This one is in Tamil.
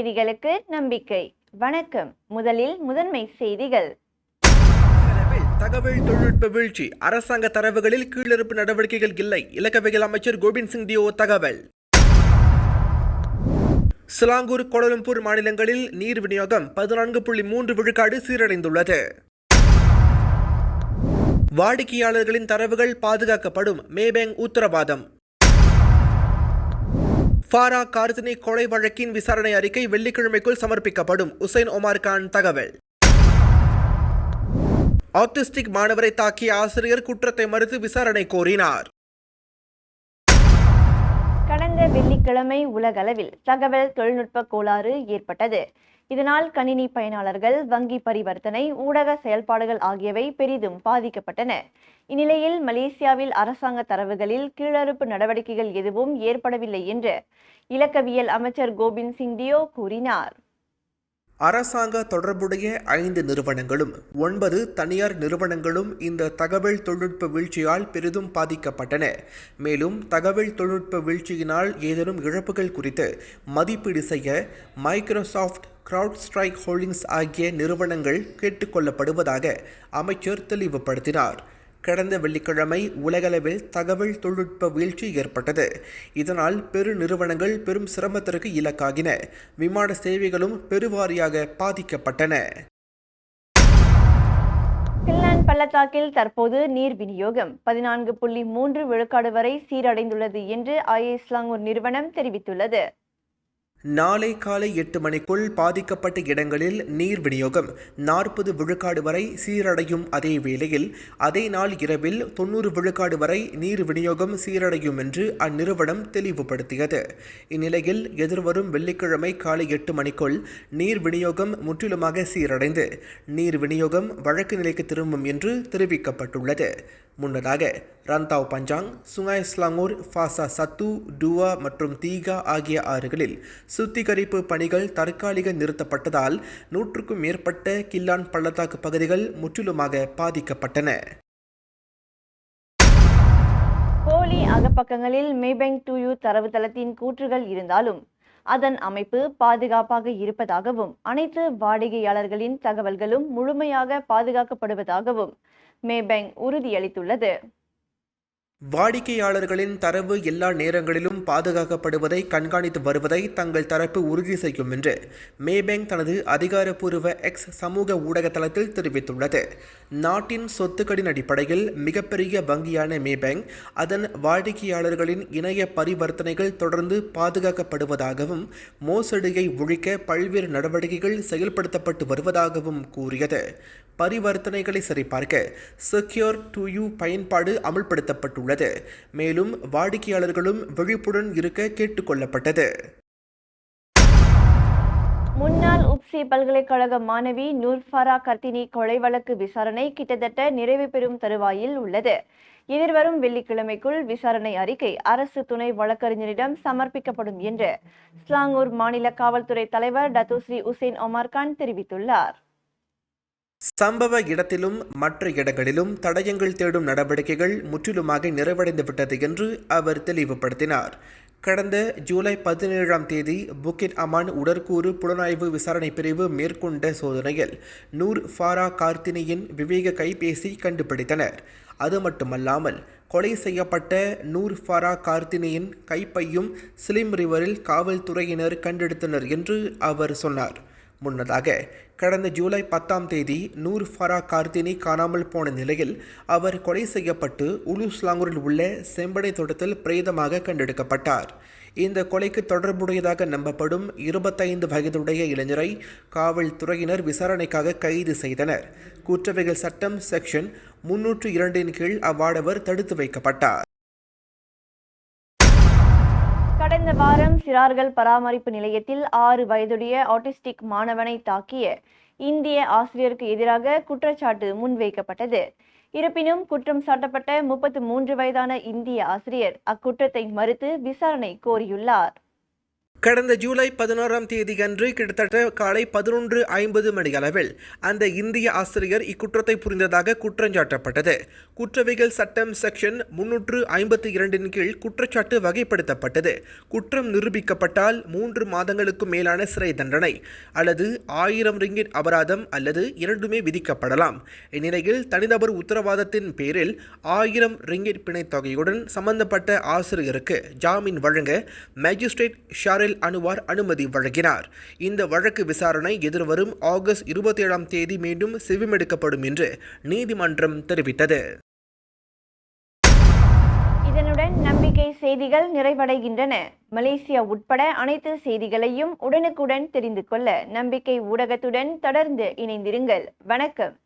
செய்திகளுக்கு நம்பிக்கை. வணக்கம். முதலில் முதன்மை செய்திகள். தகவல் தொழில்நுட்ப வீழ்ச்சி. அரசாங்க தரவுகளில் கீழிருப்பு நடவடிக்கைகள் இல்லை. இலக்கவியல் அமைச்சர் கோவிந்த் சிங் டியோ தகவல். சிலாங்கூர் கோலாலம்பூர் மாநிலங்களில் நீர் விநியோகம் பதினான்கு புள்ளி மூன்று விழுக்காடு சீரடைந்துள்ளது. வாடிக்கையாளர்களின் தரவுகள் பாதுகாக்கப்படும். மேபேங் உத்தரவாதம். ஃபாரா கார்சினி கொலை வழக்கின் விசாரணை அறிக்கை வெள்ளிக்கிழமைக்குள் சமர்ப்பிக்கப்படும். உசைன் ஒமார் கான் தகவல். ஆட்டிஸ்டிக் மாணவரை தாக்கிய ஆசிரியர் குற்றத்தை மறுத்து விசாரணை கோரினார். வெள்ளிக்கிழமை உலகளவில் தகவல் தொழில்நுட்ப கோளாறு ஏற்பட்டது. இதனால் கணினி பயனாளர்கள் வங்கி பரிவர்த்தனை ஊடக செயல்பாடுகள் ஆகியவை பெரிதும் பாதிக்கப்பட்டன. இந்நிலையில் மலேசியாவில் அரசாங்க தரவுகளில் கீழறுப்பு நடவடிக்கைகள் எதுவும் ஏற்படவில்லை என்று இலக்கவியல் அமைச்சர் கோபிந்த் சிங் டியோ கூறினார். அரசாங்க தொடர்புடைய ஐந்து நிறுவனங்களும் ஒன்பது தனியார் நிறுவனங்களும் இந்த தகவல் தொழில்நுட்ப வீழ்ச்சியால் பெரிதும் பாதிக்கப்பட்டன. மேலும் தகவல் தொழில்நுட்ப வீழ்ச்சியினால் ஏதேனும் இழப்புகள் குறித்து மதிப்பீடு செய்ய மைக்ரோசாஃப்ட் கிரவுட் ஸ்ட்ரைக் ஹோல்டிங்ஸ் ஆகிய நிறுவனங்கள் கேட்டுக்கொள்ளப்படுவதாக அமைச்சர் தெளிவுபடுத்தினார். கடந்த வெள்ளிக்கிழமை உலகளவில் தகவல் தொழில்நுட்ப வீழ்ச்சி ஏற்பட்டது. இதனால் பெரு நிறுவனங்கள் பெரும் சிரமத்திற்கு இலக்காகின. விமான சேவைகளும் பெருவாரியாக பாதிக்கப்பட்டன. பின்லாந்து பள்ளத்தாக்கில் தற்போது நீர் விநியோகம். பதினான்கு புள்ளி மூன்று விழுக்காடு வரை சீரடைந்துள்ளது என்று ஐஎஸ்லாங்கூர் நிறுவனம் தெரிவித்துள்ளது. நாளை காலை எட்டு மணிக்குள் பாதிக்கப்பட்ட இடங்களில் நீர் விநியோகம். நாற்பது விழுக்காடு வரை சீரடையும் அதே வேளையில் அதே நாள் இரவில் தொண்ணூறு விழுக்காடு வரை நீர் விநியோகம் சீரடையும் என்று அந்நிறுவனம் தெளிவுபடுத்தியது. இந்நிலையில் எதிர்வரும் வெள்ளிக்கிழமை காலை எட்டு மணிக்குள் நீர் விநியோகம் முற்றிலுமாக சீரடைந்து நீர் விநியோகம் வழக்கு நிலைக்கு திரும்பும் என்று தெரிவிக்கப்பட்டுள்ளது. முன்னதாக ரந்தாவ் பஞ்சாங் சுங்காய் ஸ்லாங்கூர் ஃபாசா சத்து டுவா மற்றும் தீகா ஆகிய ஆறுகளில் சுத்திகரிப்பு பணிகள் தற்காலிக நிறுத்தப்பட்டதால் நூற்றுக்கும் மேற்பட்ட கில்லான் பள்ளத்தாக்கு பகுதிகள் முற்றிலுமாக பாதிக்கப்பட்டன. போலி அகப்பக்கங்களில் மேபெங் டூயூ தரவுத்தளத்தின் கூற்றுகள் இருந்தாலும் அதன் அமைப்பு பாதுகாப்பாக இருப்பதாகவும் அனைத்து வாடிக்கையாளர்களின் தகவல்களும் முழுமையாக பாதுகாக்கப்படுவதாகவும் மேபெங் உறுதியளித்துள்ளது. வாடிக்கையாளர்களின் தரவு எல்லா நேரங்களிலும் பாதுகாக்கப்படுவதை கண்காணித்து வருவதை தங்கள் தரப்பு உறுதி செய்யும் என்று மேபேங்க் தனது அதிகாரப்பூர்வ எக்ஸ் சமூக ஊடக தளத்தில் தெரிவித்துள்ளது. நாட்டின் சொத்துக்களின் அடிப்படையில் மிகப்பெரிய வங்கியான மேபேங்க் அதன் வாடிக்கையாளர்களின் இணைய பரிவர்த்தனைகள் தொடர்ந்து பாதுகாக்கப்படுவதாகவும் மோசடியை ஒழிக்க பல்வேறு நடவடிக்கைகள் செயல்படுத்தப்பட்டு வருவதாகவும் கூறியது. பரிவர்த்தனைகளை சரிபார்க்க செக்யூர் டு யூ பயன்பாடு அமல்படுத்தப்பட்டுள்ளது. மேலும் வாடிக்கையாளர்களும் விழிப்புடன் இருக்க கேட்டுக்கொள்ளப்பட்டது. முன்னாள் உப்சி பல்கலைக்கழக மாணவி நூர்ஃபாரா கர்த்தினி கொலை வழக்கு விசாரணை கிட்டத்தட்ட நிறைவு பெறும் தருவாயில் உள்ளது. எதிர்வரும் வெள்ளிக்கிழமைக்குள் விசாரணை அறிக்கை அரசு துணை வழக்கறிஞரிடம் சமர்ப்பிக்கப்படும் என்று ஸ்லாங்கூர் மாநில காவல்துறை தலைவர் டத்துஸ்ரீ உசேன் ஒமார் கான் தெரிவித்துள்ளார். சம்பவ இடத்திலும் மற்ற இடங்களிலும் தடயங்கள் தேடும் நடவடிக்கைகள் முற்றிலுமாக நிறைவடைந்து விட்டது என்று அவர் தெளிவுபடுத்தினார். கடந்த ஜூலை பதினேழாம் தேதி புக்கிட் அமான் உடற்கூறு புலனாய்வு விசாரணை பிரிவு மேற்கொண்ட சோதனையில் நூர் ஃபாரா கார்த்தினியின் விவேக கைபேசி கண்டுபிடித்தனர். அது மட்டுமல்லாமல் கொலை செய்யப்பட்ட நூர் ஃபாரா கார்த்தினியின் கைப்பையும் ஸ்லிம் ரிவரில் காவல்துறையினர் கண்டெடுத்தனர் என்று அவர் சொன்னார். முன்னதாக கடந்த ஜூலை பத்தாம் தேதி நூர் ஃபரா கார்த்தினி காணாமல் போன நிலையில் அவர் கொலை செய்யப்பட்டு உலுஸ்லாங்கூரில் உள்ள செம்படை தோட்டத்தில் பிரேதமாக கண்டெடுக்கப்பட்டார். இந்த கொலைக்கு தொடர்புடையதாக நம்பப்படும் இருபத்தைந்து வயதுடைய இளைஞரை காவல்துறையினர் விசாரணைக்காக கைது செய்தனர். குற்றவியல் சட்டம் செக்ஷன் முன்னூற்று இரண்டின் கீழ் அவ்வாடவர் தடுத்து வைக்கப்பட்டார். கடந்த வாரம் சிறார்கள் பராமரிப்பு நிலையத்தில் ஆறு வயதுடைய ஆட்டிஸ்டிக் மாணவனை தாக்கிய இந்திய ஆசிரியருக்கு எதிராக குற்றச்சாட்டு முன்வைக்கப்பட்டது. இருப்பினும் குற்றம் சாட்டப்பட்ட முப்பத்து மூன்று வயதான இந்திய ஆசிரியர் அக்குற்றத்தை மறுத்து விசாரணை கோரியுள்ளார். கடந்த ஜூலை பதினோராம் தேதி அன்று கிட்டத்தட்ட காலை பதினொன்று ஐம்பது மணி அளவில் அந்த இந்திய ஆசிரியர் இக்குற்றத்தை புரிந்ததாக குற்றஞ்சாட்டப்பட்டது குற்றவியல் சட்டம் செக்ஷன் முன்னூற்று ஐம்பத்தி இரண்டின் கீழ் குற்றச்சாட்டு வகைப்படுத்தப்பட்டது. குற்றம் நிரூபிக்கப்பட்டால் மூன்று மாதங்களுக்கு மேலான சிறை தண்டனை அல்லது ஆயிரம் ரிங்கிட் அபராதம் அல்லது இரண்டுமே விதிக்கப்படலாம். இந்நிலையில் தனிநபர் உத்தரவாதத்தின் பேரில் ஆயிரம் ரிங்கிட் பிணைத் தொகையுடன் சம்பந்தப்பட்ட ஆசிரியருக்கு ஜாமீன் வழங்க மேஜிஸ்ட்ரேட் ஷாரில் அனுவார் அனுமதி வழங்கினார். இந்த வழக்கு விசாரணை எதிர்வரும் ஆகஸ்ட் இருபத்தி ஏழாம் தேதி மீண்டும் செவிமெடுக்கப்படும் என்று நீதிமன்றம் தெரிவித்தது. இதனுடன் நம்பிக்கை செய்திகள் நிறைவடைகின்றன. மலேசியா உட்பட அனைத்து செய்திகளையும் உடனுக்குடன் தெரிந்து கொள்ள நம்பிக்கை ஊடகத்துடன் தொடர்ந்து இணைந்திருங்கள். வணக்கம்.